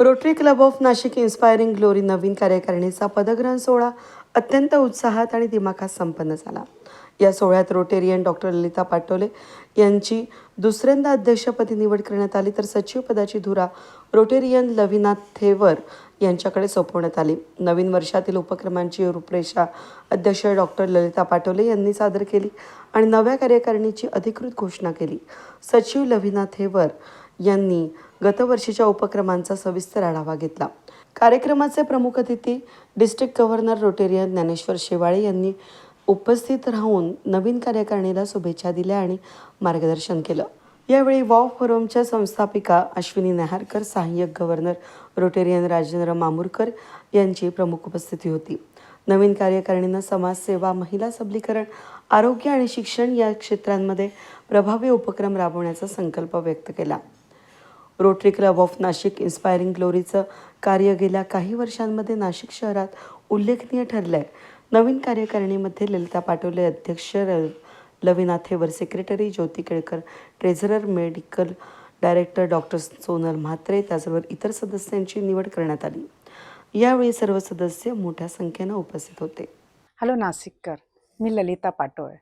Rotary club of Nashik inspiring glory नवीन कार्यकारिणीचा पदग्रहण सोहळा अत्यंत उत्साहात आणि दिमाखात संपन्न झाला. या सोहळ्यात रोटेरियन डॉक्टर ललिता पाटोले यांची दुसऱ्यांदा अध्यक्षपदी निवड करण्यात आली. तर सचिव पदाची धुरा रोटेरियन लविनाथ थेवर यांच्याकडे सोपवण्यात आली. नवीन वर्षातील उपक्रमांची रूपरेषा अध्यक्ष डॉक्टर ललिता पाटोले यांनी सादर केली आणि नव्या कार्यकारिणीची अधिकृत घोषणा केली. सचिव लविना थेवर यांनी गतवर्षीच्या उपक्रमांचा सविस्तर आढावा घेतला. कार्यक्रमाचे प्रमुख अतिथी district governor Rotarian Dnyaneshwar Shewale यांनी उपस्थित राहून नवीन कार्यकारिणीला शुभेच्छा दिल्या आणि मार्गदर्शन केलं. यावेळी वॉव फोरमच्या संस्थापिका अश्विनी नेहारकर सहाय्यक गव्हर्नर रोटेरियन राजेंद्र मामूरकर यांची प्रमुख उपस्थिती होती. नवीन कार्यकारिणीनं समाजसेवा महिला सबलीकरण आरोग्य आणि शिक्षण या क्षेत्रांमध्ये प्रभावी उपक्रम राबवण्याचा संकल्प व्यक्त केला. Rotary club of Nashik inspiring ग्लोरीचं कार्य गेल्या काही वर्षांमध्ये नाशिक शहरात उल्लेखनीय ठरलं आहे नवीन कार्यकारिणीमध्ये ललिता पाटोले अध्यक्ष र लवीनाथेवर secretary Jyoti Kelkar treasurer medical director doctor Sonal Mhatre त्याचबरोबर इतर सदस्यांची निवड करण्यात आली. यावेळी सर्व सदस्य मोठ्या संख्येनं उपस्थित होते. हॅलो नाशिककर. मी ललिता पाटोळे.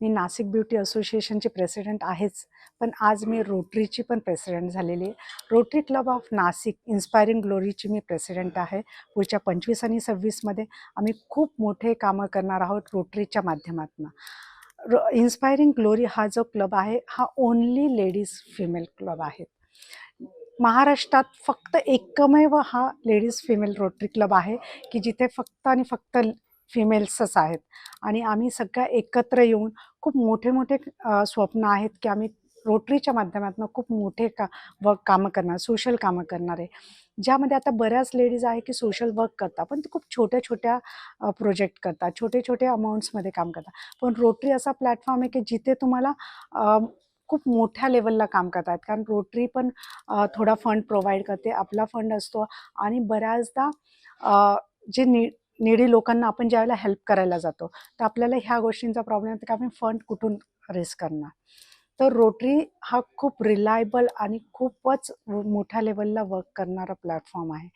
मी नाशिक ब्युटी असोसिएशनची प्रेसिडेंट आहेच पण आज मी रोटरीची पण प्रेसिडेंट झालेली आहे. Rotary club of Nashik inspiring ग्लोरीची मी प्रेसिडेंट आहे. पुढच्या पंचवीस आणि सव्वीसमध्ये आम्ही खूप मोठे कामं करणार आहोत रोटरीच्या माध्यमातून. इन्स्पायरिंग ग्लोरी हा जो क्लब आहे हा ओन्ली लेडीज फिमेल क्लब आहे. महाराष्ट्रात फक्त एकमेव हा लेडीज फिमेल रोटरी क्लब आहे की जिथे फक्त आणि फक्त फिमेल्सच आहेत. आणि आम्ही सगळ्या एकत्र येऊन खूप मोठे मोठे स्वप्न आहेत की आम्ही रोटरीच्या माध्यमातून खूप मोठे का वर्क कामं करणार सोशल कामं करणारे ज्यामध्ये आता बऱ्याच लेडीज आहे की सोशल वर्क करतात पण ते खूप छोट्या छोट्या प्रोजेक्ट करतात छोटे छोटे अमाऊंट्समध्ये काम करतात. पण रोटरी असा प्लॅटफॉर्म आहे की जिथे तुम्हाला खूप मोठ्या लेवलला काम करतात. कारण रोटरी पण थोडा फंड प्रोव्हाइड करते आपला फंड असतो आणि बऱ्याचदा जे नि निडी लोकांना आपण ज्यावेळेला हेल्प करायला जातो तर आपल्याला ह्या गोष्टींचा प्रॉब्लेम येतो की आपण फंड कुठून रेस करणार? तर रोटरी हा खूप रिलायबल आणि खूपच मोठ्या लेवलला वर्क करणारा प्लॅटफॉर्म आहे.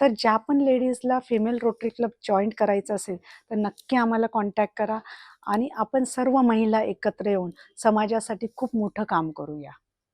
तर ज्या पण लेडीजला फिमेल रोटरी क्लब जॉईंट करायचं असेल तर नक्की आम्हाला कॉन्टॅक्ट करा आणि आपण सर्व महिला एकत्र येऊन समाजासाठी खूप मोठं काम करूया.